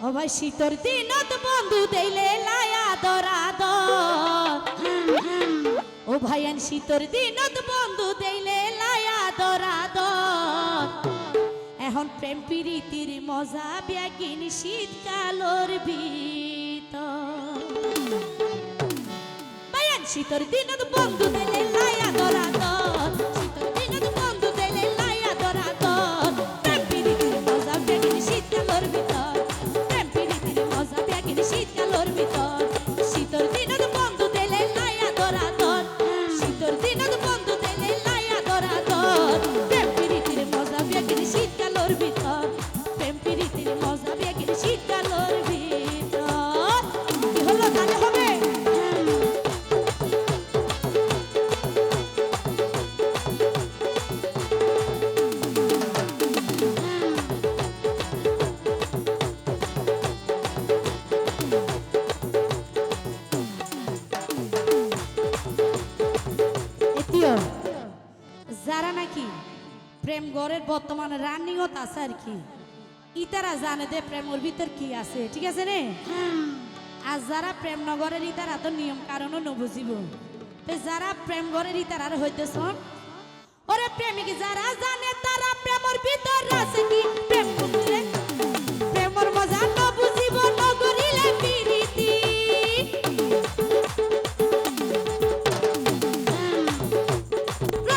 ভাই শীতর দিনত বন্ধু দেইলে লায়া দরাদ ও ভাই আন শীতর দিনত বন্ধু দেইলে লায়া দরাদ এখন প্রেম প্রীতির মজা ব্যাগিন শীতকালর ভিতর। বায়ান শীতর দিনত বন্ধু দেলে ভিতর যারা নাকি প্রেম গড়ের বর্তমানে রানিংও আছে আর কি ইতারা জানে দে প্রেমের ভিতর কি আছে ঠিক আছে নে? আর যারা প্রেম নগরের ইতারা তো নিয়ম কারণও নবুঝিব যারা প্রেম গড়ের ইতারার হইতেছ ওরে প্রেমিক যারা জানে তারা প্রেমের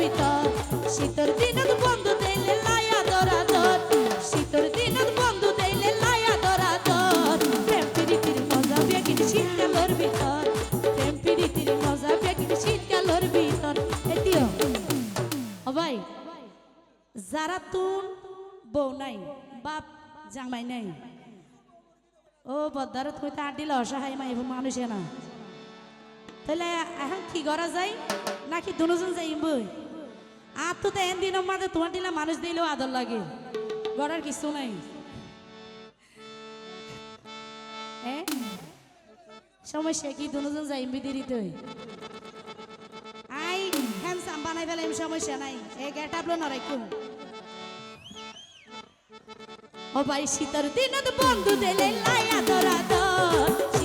ভিতর। শীতর দিনত বন্ধু দিলে লায়া দরা দর শীতর দিনত বন্ধু দিলে লায়া দরা দর প্রেম প্রীতির মজা বেগিনি শীতকালোর ভিতর। প্রেম প্রীতির মজা বেগিনি শীতকালোর ভিতর। এটিও ভাই, যারা তুন বউ নাই, বাপ জামাই নাই, ও বদারত হইতে আডিলে অসহায় মাই মানুষে না। তাহলে এখন কি করা যায়? নাকি দুজন যাই বই? আর তো এন দিনের মাঝে তোমার দিলে মানুষ দিলেও আদর লাগে। গড়ার কিছু নাই। সমস্যা কি দুজন যাই বিদিরিত আই হ্যামসাম বানাই ফেলাম সমস্যা নাই। এ গেট আপলো না রাখুন ও ভাই, শীতর দিনত বন্ধু দিলে তোরা তো শীতর